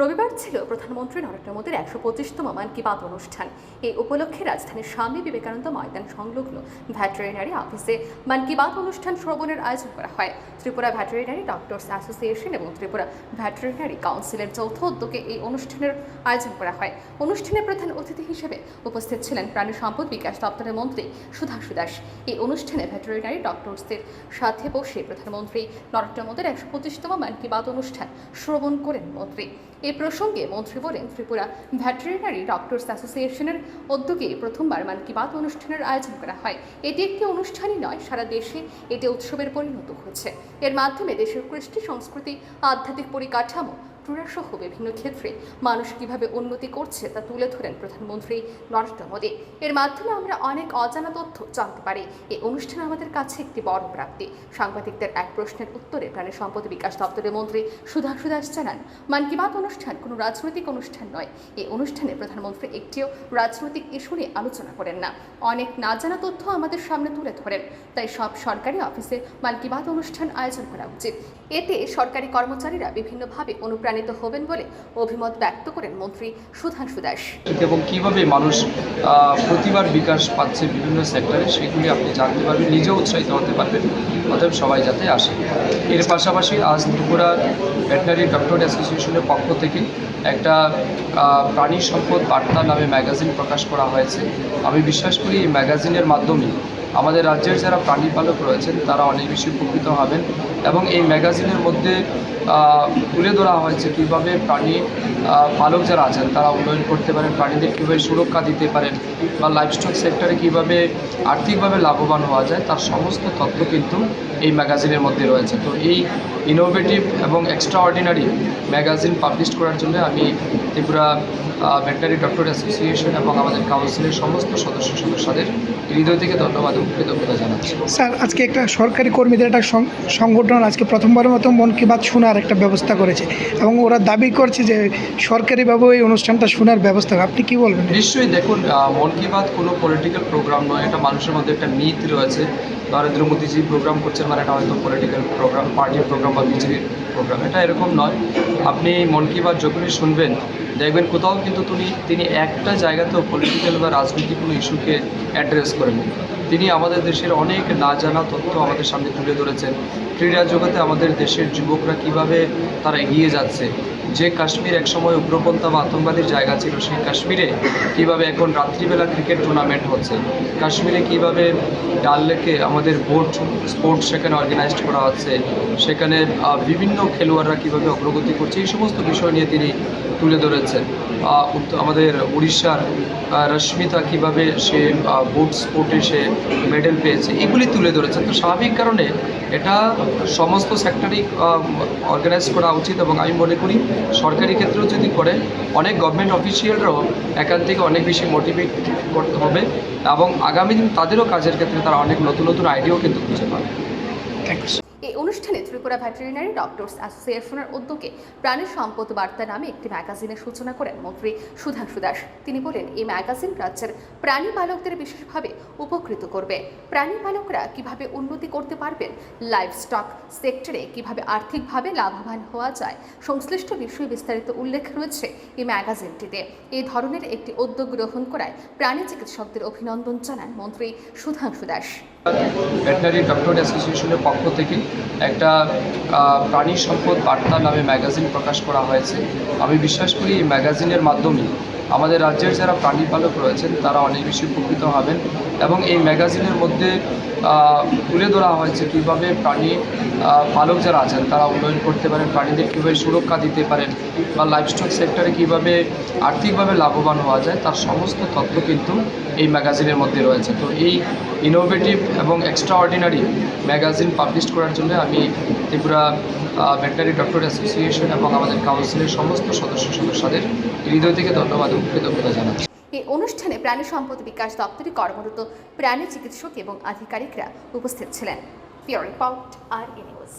রবিবার ছিল প্রধানমন্ত্রী নরেন্দ্র মোদীর একশো পঁচিশতম মান কি বাত অনুষ্ঠান। এই উপলক্ষে রাজধানীর স্বামী বিবেকানন্দ ময়দান সংলগ্ন ভ্যাটেরিনারি অফিসে মান কি বাত অনুষ্ঠান শ্রবণের আয়োজন করা হয়। ত্রিপুরা ভ্যাটেরিনারি ডক্টরস অ্যাসোসিয়েশন এবং ত্রিপুরা ভ্যাটেরিনারি কাউন্সিলের যৌথ উদ্যোগে এই অনুষ্ঠানের আয়োজন করা হয়। অনুষ্ঠানে প্রধান অতিথি হিসেবে উপস্থিত ছিলেন প্রাণী সম্পদ বিকাশ দপ্তরের মন্ত্রী সুধাংশু দাস। এই অনুষ্ঠানে ভেটেরিনারি ডক্টরসদের সাথে বসে প্রধানমন্ত্রী নরেন্দ্র মোদীর একশো পঁচিশতম মান কি বাত অনুষ্ঠান শ্রবণ করেন মন্ত্রী। এই প্রসঙ্গে মন্ত্রী বলেন, ত্রিপুরা ভেটেরিনারি ডক্টরস অ্যাসোসিয়েশনের উদ্যোগে প্রথমবার মন কি বাত অনুষ্ঠানের আয়োজন করা হয়। এটি একটি অনুষ্ঠানই নয়, সারা দেশে এটি উৎসবের পরিণত হয়েছে। এর মাধ্যমে দেশের কৃষ্টি সংস্কৃতি, আধ্যাত্মিক পরিকাঠামো ক্রীড়াসহ বিভিন্ন ক্ষেত্রে মানুষ কীভাবে উন্নতি করছে তা তুলে ধরেন প্রধানমন্ত্রী নরেন্দ্র মোদী। এর মাধ্যমে আমরা অনেক অজানা তথ্য জানতে পারি। এই অনুষ্ঠান আমাদের কাছে একটি বড় প্রাপ্তি। সাংবাদিকদের এক প্রশ্নের উত্তরে প্রাণী সম্পদ বিকাশ দপ্তরের মন্ত্রী সুধাংশু দাস জানান, মন কি বাত অনুষ্ঠান কোনো রাজনৈতিক অনুষ্ঠান নয়। এই অনুষ্ঠানে প্রধানমন্ত্রী একটিও রাজনৈতিক ইস্যু নিয়ে আলোচনা করেন না। অনেক না জানা তথ্য আমাদের সামনে তুলে ধরেন। তাই সব সরকারি অফিসে মন কি বাত অনুষ্ঠান আয়োজন করা উচিত। এতে সরকারি কর্মচারীরা বিভিন্নভাবে অনুপ্রাণিত হবেন বলে অভিমত ব্যক্ত করেন মন্ত্রী সুধাংশু দাস। এবং কীভাবে মানুষ প্রতিবার বিকাশ পাচ্ছে বিভিন্ন সেক্টরে সেগুলি আপনি জানতে পারবেন, নিজেও উৎসাহিত হতে পারবেন। অতএব সবাই যাতে আসে। এর পাশাপাশি আজ ত্রিপুরা ভেটেনারি ডক্টর অ্যাসোসিয়েশনের পক্ষ থেকে একটা প্রাণী সম্পদ বার্তা নামে ম্যাগাজিন প্রকাশ করা হয়েছে। আমি বিশ্বাস করি এই ম্যাগাজিনের মাধ্যমে আমাদের রাজ্যের যারা প্রাণী পালক রয়েছেন, তারা অনেক বেশি উপকৃত হবেন এবং এই ম্যাগাজিনের মধ্যে তুলে ধরা হয়েছে কীভাবে প্রাণী পালক যারা আছেন, তারা উন্নয়ন করতে পারেন, প্রাণীদের কীভাবে সুরক্ষা দিতে পারেন বা লাইফস্টক সেক্টরে কীভাবে আর্থিকভাবে লাভবান হওয়া যায়, তার সমস্ত তথ্য কিন্তু এই ম্যাগাজিনের মধ্যে রয়েছে। তো এই ইনোভেটিভ এবং এক্সট্রা অর্ডিনারি ম্যাগাজিন পাবলিশ করার জন্য আমি ত্রিপুরা ভেটেনারি ডক্টর অ্যাসোসিয়েশন এবং আমাদের কাউন্সিলের সমস্ত সদস্য সদস্যদের হৃদয় থেকে ধন্যবাদ এবং কৃতজ্ঞতা জানাচ্ছি। স্যার আজকে একটা সরকারি কর্মীদের একটা সংগঠন আজকে প্রথমবারের মতো মন কি বাত শোনার একটা ব্যবস্থা করেছে এবং ওরা দাবি করছে যে সরকারিভাবে এই অনুষ্ঠানটা শোনার ব্যবস্থা আপনি কি বলবেন? নিশ্চয়ই দেখুন মন কি বাত কোনো পলিটিক্যাল প্রোগ্রাম নয় এটা মানুষের মধ্যে একটা মিথ রয়েছে। নরেন্দ্র মোদীজি প্রোগ্রাম করছেন মানে এটা হয়তো পলিটিক্যাল প্রোগ্রাম পার্টির প্রোগ্রাম বা বিজেপির প্রোগ্রাম এটা এরকম নয়। আপনি মন কি বাত যখনই শুনবেন, দেখবেন কোথাও কিন্তু তিনি তিনি একটা জায়গাতেও পলিটিক্যাল বা রাজনৈতিক কোনো ইস্যুকে অ্যাড্রেস করেন তিনি আমাদের দেশের অনেক না জানা তথ্য আমাদের সামনে তুলে ধরেছেন। ক্রীড়া জগতে আমাদের দেশের যুবকরা কীভাবে তারা এগিয়ে যাচ্ছে? যে কাশ্মীর একসময় উগ্রপন্থা বা আতঙ্কবাদীর জায়গা ছিল, সেই কাশ্মীরে কীভাবে এখন রাত্রিবেলা ক্রিকেট টুর্নামেন্ট হচ্ছে? কাশ্মীরে কীভাবে ডাল লেকে আমাদের বোট, স্পোর্টস সেখানে অর্গানাইজড করা হচ্ছে? সেখানে বিভিন্ন খেলোয়াড়রা কীভাবে অগ্রগতি করছে? এই সমস্ত বিষয় নিয়ে তিনি তুলে ধরেছেন। আমাদের উড়িষ্যার রশ্মিতা কীভাবে সে বোট, স্পোর্টে সে মেডেল পেয়েছে, এগুলি তুলে ধরেছে। তো স্বাভাবিক কারণে এটা সমস্ত সেক্টরই অর্গানাইজ করা উচিত এবং আমি মনে করি সরকারি ক্ষেত্রেও যদি করে, অনেক গভর্নমেন্ট অফিসিয়ালরাও এখান থেকে অনেক বেশি মোটিভেট করতে হবে এবং আগামী দিন তাদেরও কাজের ক্ষেত্রে তারা অনেক নতুন নতুন আইডিয়াও কিন্তু খুঁজে পাবে। থ্যাংক ইউ এই অনুষ্ঠানে ত্রিপুরা ভেটেরিনারি ডক্টরস অ্যাসোসিয়েশনের উদ্যোগে প্রাণী সম্পদ বার্তা নামে একটি ম্যাগাজিনের সূচনা করেন মন্ত্রী সুধাংশু দাস। তিনি বলেন, এই ম্যাগাজিন রাজ্যের প্রাণী পালকদের বিশেষভাবে উপকৃত করবে। প্রাণী পালকরা কীভাবে উন্নতি করতে পারবেন? লাইভস্টক সেক্টরে কীভাবে আর্থিকভাবে লাভবান হওয়া যায়? সংশ্লিষ্ট বিষয়ে বিস্তারিত উল্লেখ রয়েছে এই ম্যাগাজিনটিতে। এই ধরনের একটি উদ্যোগ গ্রহণ করায় প্রাণী চিকিৎসকদের অভিনন্দন জানান মন্ত্রী সুধাংশু দাস। ভেটেনারি ডক্টর অ্যাসোসিয়েশনের পক্ষ থেকে একটা প্রাণী সম্পদ বার্তা নামে ম্যাগাজিন প্রকাশ করা হয়েছে। আমি বিশ্বাস করি এই ম্যাগাজিনের মাধ্যমে আমাদের রাজ্যের যারা প্রাণী পালক রয়েছেন, তারা অনেক বেশি উপকৃত হবেন এবং এই ম্যাগাজিনের মধ্যে তুলে ধরা হয়েছে কীভাবে প্রাণী পালক যারা আছেন, তারা উন্নয়ন করতে পারেন, প্রাণীদের কীভাবে সুরক্ষা দিতে পারেন বা লাইফস্টক সেক্টরে কীভাবে আর্থিকভাবে লাভবান হওয়া যায়, তার সমস্ত তথ্য কিন্তু এই ম্যাগাজিনের মধ্যে রয়েছে। তো এই ইনোভেটিভ এবং এক্সট্রা অর্ডিনারি ম্যাগাজিন পাবলিশ করার জন্য আমি ত্রিপুরা ভেটেনারি ডক্টর অ্যাসোসিয়েশন এবং আমাদের কাউন্সিলের সমস্ত সদস্য সদস্যদের হৃদয় থেকে ধন্যবাদ কৃতজ্ঞতা জানাচ্ছি। এই অনুষ্ঠানে প্রাণী সম্পদ বিকাশ দপ্তরে কর্মরত প্রাণী চিকিৎসক এবং আধিকারিকরা উপস্থিত ছিলেন। পিওর রিপোর্ট আর নিউজ।